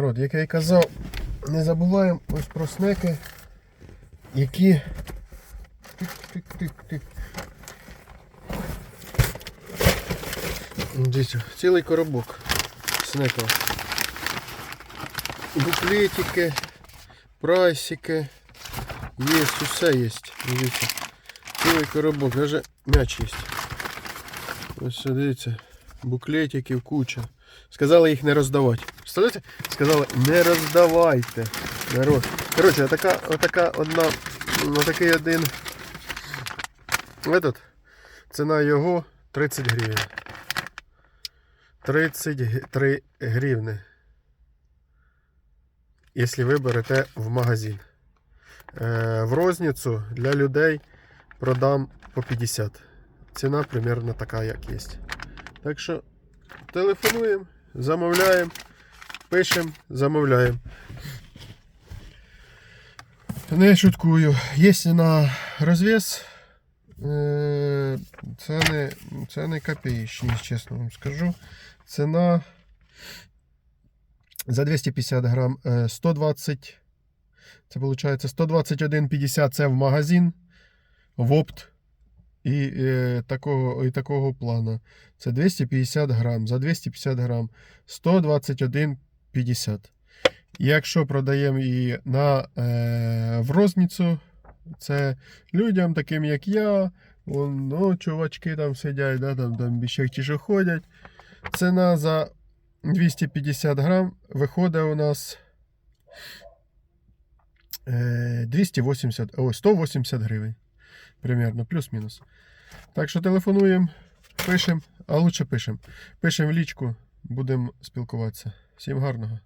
Народ, як я і казав, не забуваємо ось про снеки, які. Тик-тик-тик-тик. Дивіться, цілий коробок снеків. Буклетики, прайсики. Є, усе є. Дивіться. Цілий коробок, даже м'яч є. Ось дивіться. Буклетиків куча. Сказали їх не роздавати. Представляєте? Сказали, не роздавайте. Народ. Коротше, отака, отака одна, отакий один. Этот, ціна його 30 гривень. 33 гривни. Якщо ви берете в магазин. Е, в розницю для людей продам по 50. Ціна примерно така, як є. Так що телефонуємо, замовляємо, пишемо, замовляємо. Не шуткую. Є на розв'яз. е, Це не, копеечні, чесно вам скажу. Ціна за 250 грам е, 120. Це виходить 121,50 це в магазин, в опт і, е, такого, і такого плану. Це 250 грам. За 250 грам 121,50. Якщо продаємо її на, е, в розницю, це людям, таким як я, вон, ну, чувачки там сидять, да, там, там ті, що ходять. Ціна за 250 грам виходить у нас е, 280, о, 180 гривень. Примерно, плюс-мінус. Так що телефонуємо, пишемо, а лучше пишемо. Пишемо в лічку, будемо спілкуватися. Всім гарного.